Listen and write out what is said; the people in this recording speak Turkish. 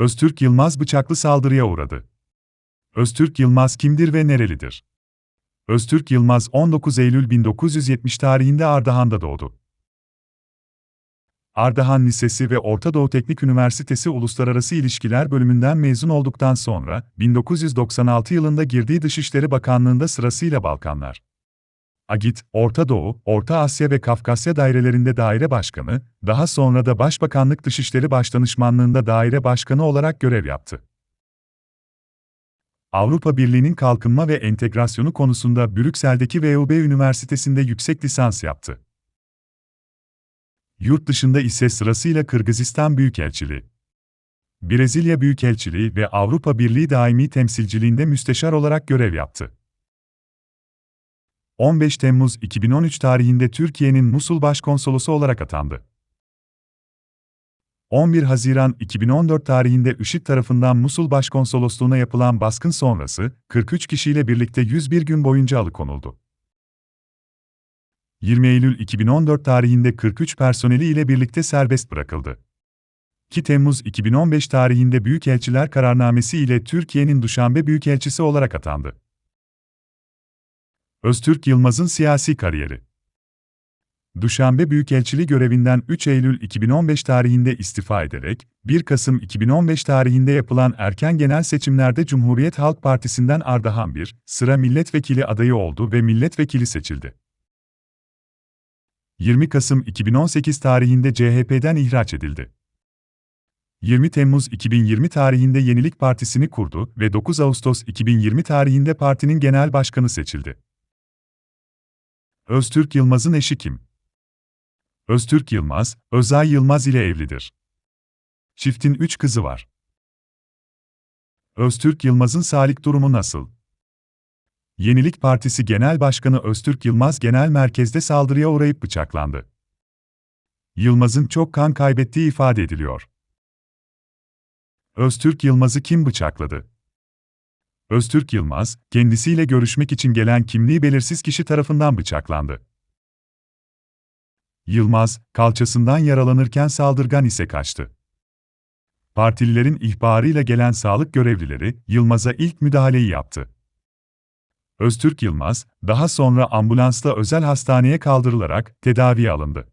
Öztürk Yılmaz bıçaklı saldırıya uğradı. Öztürk Yılmaz kimdir ve nerelidir? Öztürk Yılmaz 19 Eylül 1970 tarihinde Ardahan'da doğdu. Ardahan Lisesi ve Orta Doğu Teknik Üniversitesi Uluslararası İlişkiler bölümünden mezun olduktan sonra 1996 yılında girdiği Dışişleri Bakanlığında sırasıyla Balkanlar, Agit, Orta Doğu, Orta Asya ve Kafkasya dairelerinde daire başkanı, daha sonra da Başbakanlık Dışişleri Başdanışmanlığında daire başkanı olarak görev yaptı. Avrupa Birliği'nin kalkınma ve entegrasyonu konusunda Brüksel'deki VUB Üniversitesi'nde yüksek lisans yaptı. Yurt dışında ise sırasıyla Kırgızistan Büyükelçiliği, Brezilya Büyükelçiliği ve Avrupa Birliği Daimi Temsilciliğinde müsteşar olarak görev yaptı. 15 Temmuz 2013 tarihinde Türkiye'nin Musul Başkonsolosu olarak atandı. 11 Haziran 2014 tarihinde IŞİD tarafından Musul Başkonsolosluğuna yapılan baskın sonrası, 43 kişiyle birlikte 101 gün boyunca alıkonuldu. 20 Eylül 2014 tarihinde 43 personeli ile birlikte serbest bırakıldı. 2 Temmuz 2015 tarihinde Büyükelçiler Kararnamesi ile Türkiye'nin Duşanbe Büyükelçisi olarak atandı. Öztürk Yılmaz'ın siyasi kariyeri Duşanbe Büyükelçiliği görevinden 3 Eylül 2015 tarihinde istifa ederek, 1 Kasım 2015 tarihinde yapılan erken genel seçimlerde Cumhuriyet Halk Partisi'nden Ardahan 1, sıra milletvekili adayı oldu ve milletvekili seçildi. 20 Kasım 2018 tarihinde CHP'den ihraç edildi. 20 Temmuz 2020 tarihinde Yenilik Partisi'ni kurdu ve 9 Ağustos 2020 tarihinde partinin genel başkanı seçildi. Öztürk Yılmaz'ın eşi kim? Öztürk Yılmaz, Özay Yılmaz ile evlidir. Çiftin üç kızı var. Öztürk Yılmaz'ın sağlık durumu nasıl? Yenilik Partisi Genel Başkanı Öztürk Yılmaz genel merkezde saldırıya uğrayıp bıçaklandı. Yılmaz'ın çok kan kaybettiği ifade ediliyor. Öztürk Yılmaz'ı kim bıçakladı? Öztürk Yılmaz, kendisiyle görüşmek için gelen kimliği belirsiz kişi tarafından bıçaklandı. Yılmaz, kalçasından yaralanırken saldırgan ise kaçtı. Partililerin ihbarıyla gelen sağlık görevlileri Yılmaz'a ilk müdahaleyi yaptı. Öztürk Yılmaz, daha sonra ambulansla özel hastaneye kaldırılarak tedaviye alındı.